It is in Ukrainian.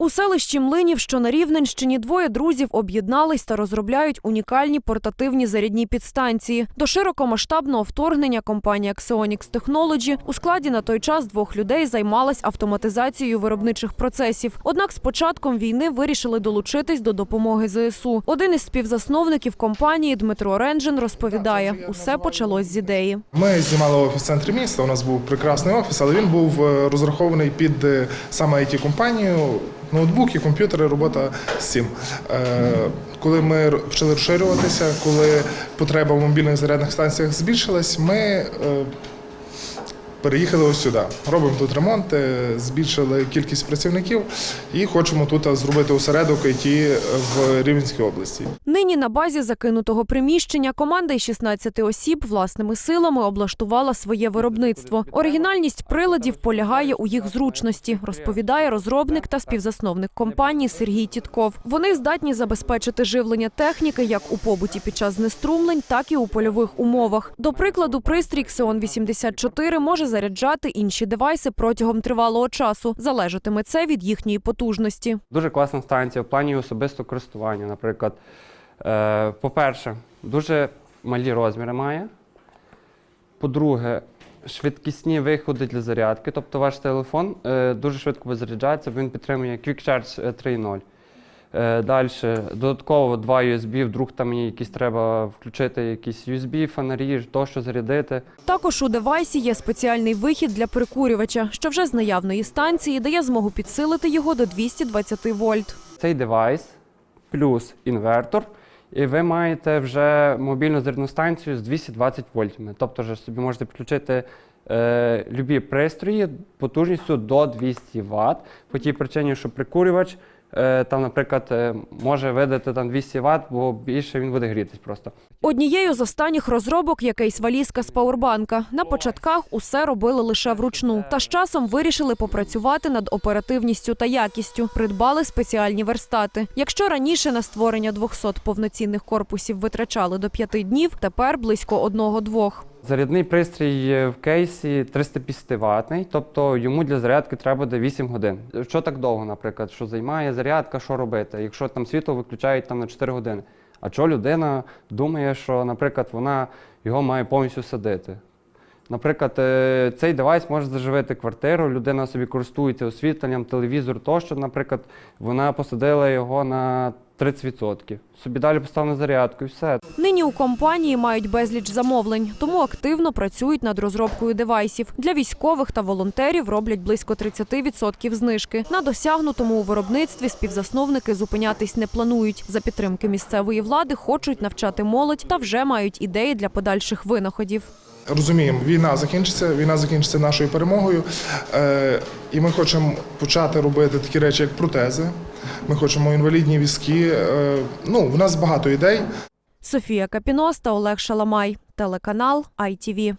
У селищі Млинів, що на Рівненщині, двоє друзів об'єднались та розробляють унікальні портативні зарядні підстанції. До широкомасштабного вторгнення компанія Xeonix Technology у складі на той час двох людей займалась автоматизацією виробничих процесів. Однак з початком війни вирішили долучитись до допомоги ЗСУ. Один із співзасновників компанії Дмитро Ренджин розповідає, усе почалось з ідеї. Ми знімали офіс в центрі міста. У нас був прекрасний офіс, але він був е, розрахований під е, саме it компанію ноутбуки, комп'ютери, робота з цим. Е, Коли ми почали розширюватися, коли потреба в мобільних зарядних станціях збільшилась, ми е, переїхали ось сюди. Робимо тут ремонт, е, збільшили кількість працівників і хочемо тут зробити осередок IT в Рівненській області. Нині на базі закинутого приміщення команда із 16 осіб власними силами облаштувала своє виробництво. Оригінальність приладів полягає у їх зручності, розповідає розробник та співзасновник компанії Сергій Тітков. Вони здатні забезпечити живлення техніки як у побуті під час знеструмлень, так і у польових умовах. До прикладу, пристрій Xeon 84 може заряджати інші девайси протягом тривалого часу. Залежатиме це від їхньої потужності. Дуже класна станція в плані особистого користування. Наприклад, е, по-перше, дуже малі розміри має. По-друге, швидкісні виходи для зарядки. Тобто ваш телефон е, дуже швидко заряджається, він підтримує Quick Charge е, 3.0. Е, Далі, додатково два USB, вдруг там мені якісь треба включити якісь USB, фонарі, тощо зарядити. Також у девайсі є спеціальний вихід для прикурювача, що вже з наявної станції дає змогу підсилити його до 220 вольт. цей девайс плюс інвертор, і ви маєте вже мобільну зарядну станцію з 220 вольтами. Тобто вже собі можете підключити е, любі пристрої потужністю до 200 Вт. По тій причині, що прикурювач там, наприклад, е, може видати там 200 Вт, бо більше він буде грітись просто. Однією з останніх розробок є кейс-валізка з пауербанка. На початках усе робили лише вручну. Та з часом вирішили попрацювати над оперативністю та якістю. Придбали спеціальні верстати. Якщо раніше на створення 200 повноцінних корпусів витрачали до 5 днів, тепер близько одного-двох. Зарядний пристрій в кейсі 350 ватний, тобто йому для зарядки треба буде 8 годин. Що так довго, наприклад, що займає зарядка, що робити, якщо там світло виключають там на 4 години. А що людина думає, що, наприклад, вона його має повністю садити? Наприклад, е, цей девайс може заживити квартиру, людина собі користується освітленням, телевізор тощо, наприклад, вона посадила його на 30%. Собі далі поставила на зарядку і все. Нині у компанії мають безліч замовлень, тому активно працюють над розробкою девайсів. Для військових та волонтерів роблять близько 30% знижки. На досягнутому у виробництві співзасновники зупинятись не планують. За підтримки місцевої влади хочуть навчати молодь та вже мають ідеї для подальших винаходів. Розуміємо, війна закінчиться, війна закінчиться нашою перемогою. Е, і ми хочемо почати робити такі речі, як протези. Ми хочемо інвалідні візки. Е, ну, в нас багато ідей. Софія Капіноста, Олег Шаламай. Телеканал ITV.